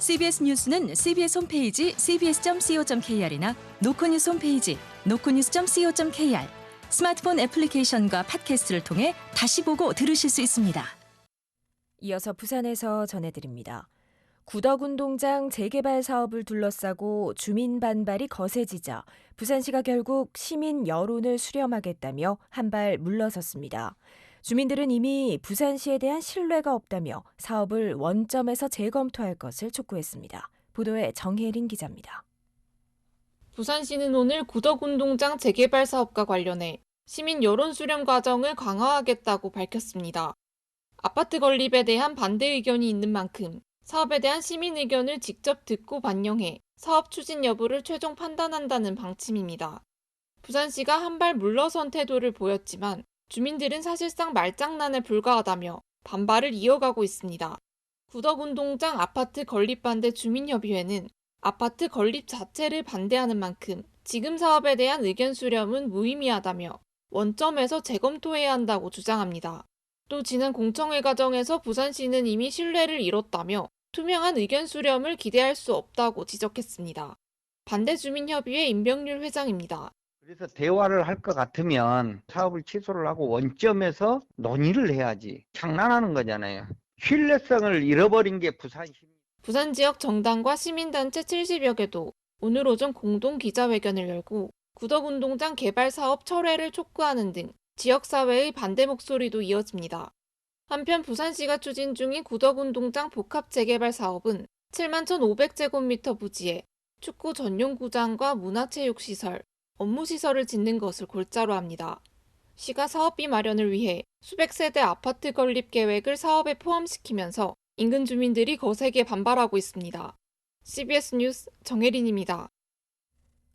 CBS 뉴스는 CBS 홈페이지 cbs.co.kr이나 노코뉴스 홈페이지 노코뉴스.co.kr 스마트폰 애플리케이션과 팟캐스트를 통해 다시 보고 들으실 수 있습니다. 이어서 부산에서 전해드립니다. 구덕운동장 재개발 사업을 둘러싸고 주민 반발이 거세지자 부산시가 결국 시민 여론을 수렴하겠다며 한발 물러섰습니다. 주민들은 이미 부산시에 대한 신뢰가 없다며 사업을 원점에서 재검토할 것을 촉구했습니다. 보도에 정혜린 기자입니다. 부산시는 오늘 구덕운동장 재개발 사업과 관련해 시민 여론 수렴 과정을 강화하겠다고 밝혔습니다. 아파트 건립에 대한 반대 의견이 있는 만큼 사업에 대한 시민 의견을 직접 듣고 반영해 사업 추진 여부를 최종 판단한다는 방침입니다. 부산시가 한 발 물러선 태도를 보였지만 주민들은 사실상 말장난에 불과하다며 반발을 이어가고 있습니다. 구덕운동장 아파트 건립 반대 주민협의회는 아파트 건립 자체를 반대하는 만큼 지금 사업에 대한 의견 수렴은 무의미하다며 원점에서 재검토해야 한다고 주장합니다. 또 지난 공청회 과정에서 부산시는 이미 신뢰를 잃었다며 투명한 의견 수렴을 기대할 수 없다고 지적했습니다. 반대 주민협의회 임병률 회장입니다. 그래서 대화를 할 것 같으면 사업을 취소를 하고 원점에서 논의를 해야지. 장난하는 거잖아요. 신뢰성을 잃어버린 게 부산시. 부산 지역 정당과 시민단체 70여 개도 오늘 오전 공동 기자회견을 열고 구덕운동장 개발 사업 철회를 촉구하는 등 지역사회의 반대 목소리도 이어집니다. 한편 부산시가 추진 중인 구덕운동장 복합 재개발 사업은 7만 1,500제곱미터 부지에 축구 전용 구장과 문화체육시설, 업무시설을 짓는 것을 골자로 합니다. 시가 사업비 마련을 위해 수백 세대 아파트 건립 계획을 사업에 포함시키면서 인근 주민들이 거세게 반발하고 있습니다. CBS 뉴스 정혜린입니다.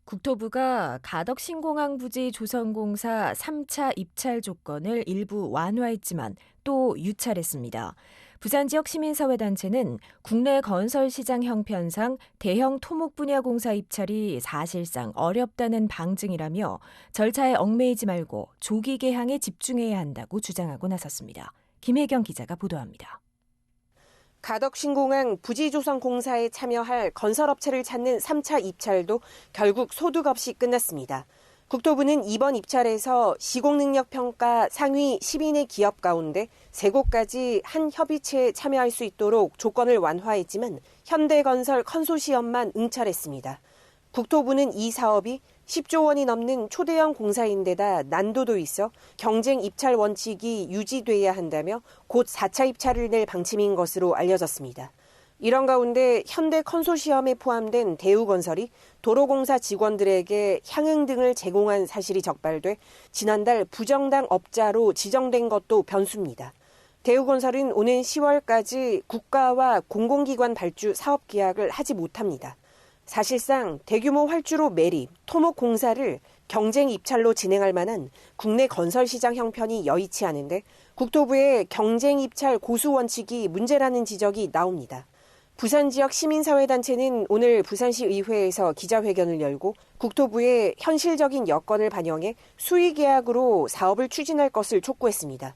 국토부가 가덕 신공항 부지 조성공사 3차 입찰 조건을 일부 완화했지만 또 유찰했습니다. 부산 지역 시민사회단체는 국내 건설 시장 형편상 대형 토목 분야 공사 입찰이 사실상 어렵다는 방증이라며 절차에 얽매이지 말고 조기 개항에 집중해야 한다고 주장하고 나섰습니다. 김혜경 기자가 보도합니다. 가덕신공항 부지조성공사에 참여할 건설업체를 찾는 3차 입찰도 결국 소득 없이 끝났습니다. 국토부는 이번 입찰에서 시공능력평가 상위 10인의 기업 가운데 3곳까지 한 협의체에 참여할 수 있도록 조건을 완화했지만 현대건설 컨소시엄만 응찰했습니다. 국토부는 이 사업이 10조 원이 넘는 초대형 공사인데다 난도도 있어 경쟁 입찰 원칙이 유지돼야 한다며 곧 4차 입찰을 낼 방침인 것으로 알려졌습니다. 이런 가운데 현대 컨소시엄에 포함된 대우건설이 도로공사 직원들에게 향응 등을 제공한 사실이 적발돼 지난달 부정당 업자로 지정된 것도 변수입니다. 대우건설은 오는 10월까지 국가와 공공기관 발주 사업 계약을 하지 못합니다. 사실상 대규모 활주로 매립, 토목 공사를 경쟁 입찰로 진행할 만한 국내 건설 시장 형편이 여의치 않은데 국토부의 경쟁 입찰 고수 원칙이 문제라는 지적이 나옵니다. 부산 지역 시민사회단체는 오늘 부산시 의회에서 기자회견을 열고 국토부의 현실적인 여건을 반영해 수의계약으로 사업을 추진할 것을 촉구했습니다.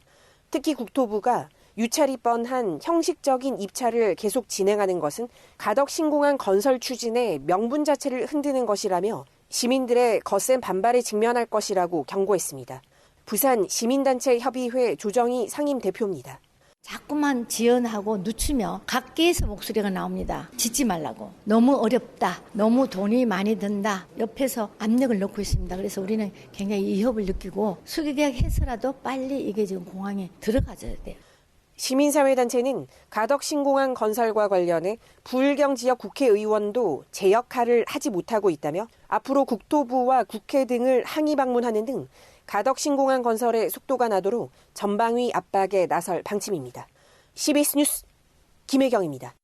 특히 국토부가 유찰이 뻔한 형식적인 입찰을 계속 진행하는 것은 가덕 신공항 건설 추진의 명분 자체를 흔드는 것이라며 시민들의 거센 반발에 직면할 것이라고 경고했습니다. 부산 시민단체 협의회 조정희 상임 대표입니다. 자꾸만 지연하고 늦추며 각계에서 목소리가 나옵니다. 짓지 말라고. 너무 어렵다. 너무 돈이 많이 든다. 옆에서 압력을 넣고 있습니다. 그래서 우리는 굉장히 위협을 느끼고 수기계약 해서라도 빨리 이게 지금 공항에 들어가줘야 돼요. 시민사회단체는 가덕신공항 건설과 관련해 부울경 지역 국회의원도 제 역할을 하지 못하고 있다며 앞으로 국토부와 국회 등을 항의 방문하는 등 가덕 신공항 건설의 속도가 나도록 전방위 압박에 나설 방침입니다. CBS 뉴스 김혜경입니다.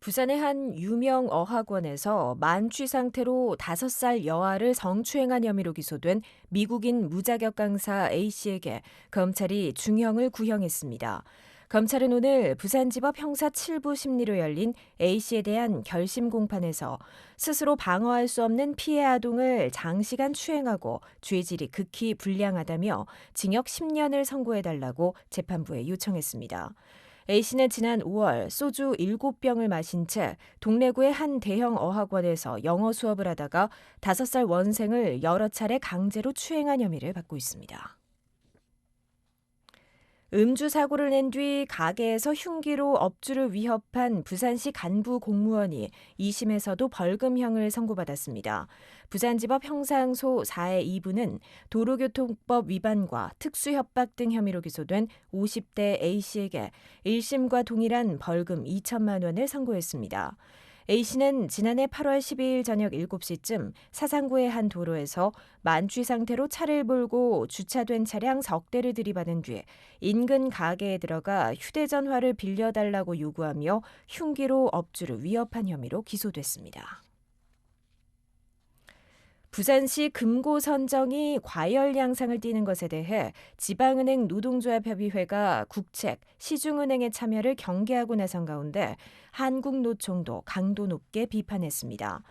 부산의 한 유명 어학원에서 만취 상태로 5살 여아를 성추행한 혐의로 기소된 미국인 무자격 강사 A씨에게 검찰이 중형을 구형했습니다. 검찰은 오늘 부산지법 형사 7부 심리로 열린 A씨에 대한 결심 공판에서 스스로 방어할 수 없는 피해 아동을 장시간 추행하고 죄질이 극히 불량하다며 징역 10년을 선고해달라고 재판부에 요청했습니다. A씨는 지난 5월 소주 7병을 마신 채 동래구의 한 대형 어학원에서 영어 수업을 하다가 5살 원생을 여러 차례 강제로 추행한 혐의를 받고 있습니다. 음주 사고를 낸 뒤 가게에서 흉기로 업주를 위협한 부산시 간부 공무원이 2심에서도 벌금형을 선고받았습니다. 부산지법 형사항소 4의 2부는 도로교통법 위반과 특수협박 등 혐의로 기소된 50대 A씨에게 1심과 동일한 벌금 2천만 원을 선고했습니다. A씨는 지난해 8월 12일 저녁 7시쯤 사상구의 한 도로에서 만취 상태로 차를 몰고 주차된 차량 석 대를 들이받은 뒤 인근 가게에 들어가 휴대전화를 빌려달라고 요구하며 흉기로 업주를 위협한 혐의로 기소됐습니다. 부산시 금고 선정이 과열 양상을 띠는 것에 대해 지방은행 노동조합협의회가 국책, 시중은행의 참여를 경계하고 나선 가운데 한국노총도 강도 높게 비판했습니다.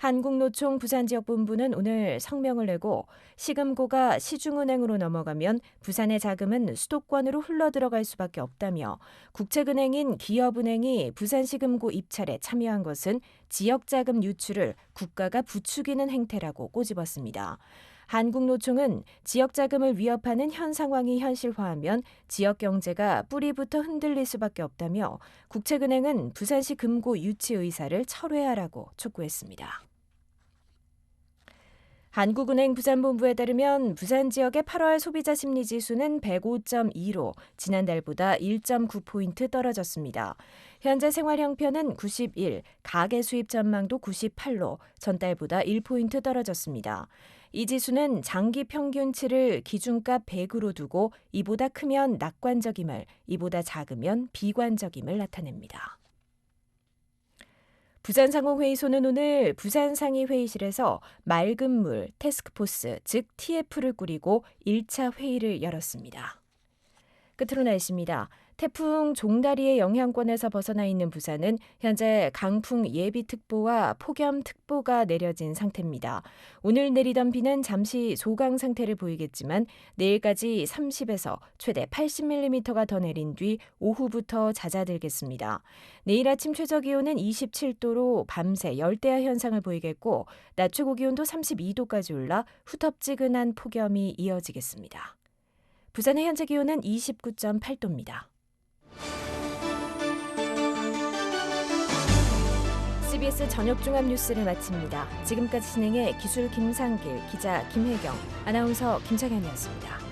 한국노총 부산지역본부는 오늘 성명을 내고 시금고가 시중은행으로 넘어가면 부산의 자금은 수도권으로 흘러들어갈 수밖에 없다며 국책은행인 기업은행이 부산시금고 입찰에 참여한 것은 지역자금 유출을 국가가 부추기는 행태라고 꼬집었습니다. 한국노총은 지역 자금을 위협하는 현 상황이 현실화하면 지역 경제가 뿌리부터 흔들릴 수밖에 없다며 국책은행은 부산시 금고 유치 의사를 철회하라고 촉구했습니다. 한국은행 부산본부에 따르면 부산 지역의 8월 소비자 심리 지수는 105.2로 지난달보다 1.9포인트 떨어졌습니다. 현재 생활 형편은 91, 가계 수입 전망도 98로 전달보다 1포인트 떨어졌습니다. 이 지수는 장기 평균치를 기준값 100으로 두고 이보다 크면 낙관적임을, 이보다 작으면 비관적임을 나타냅니다. 부산상공회의소는 오늘 부산상의회의실에서 맑은 물 테스크포스, 즉 TF를 꾸리고 1차 회의를 열었습니다. 끝으로 날씨입니다. 태풍 종다리의 영향권에서 벗어나 있는 부산은 현재 강풍 예비특보와 폭염특보가 내려진 상태입니다. 오늘 내리던 비는 잠시 소강 상태를 보이겠지만 내일까지 30에서 최대 80mm가 더 내린 뒤 오후부터 잦아들겠습니다. 내일 아침 최저 기온은 27도로 밤새 열대야 현상을 보이겠고 낮 최고 기온도 32도까지 올라 후텁지근한 폭염이 이어지겠습니다. 부산의 현재 기온은 29.8도입니다. CBS 저녁 종합 뉴스를 마칩니다. 지금까지 진행해 기술 김상길, 기자 김혜경, 아나운서 김창현이었습니다.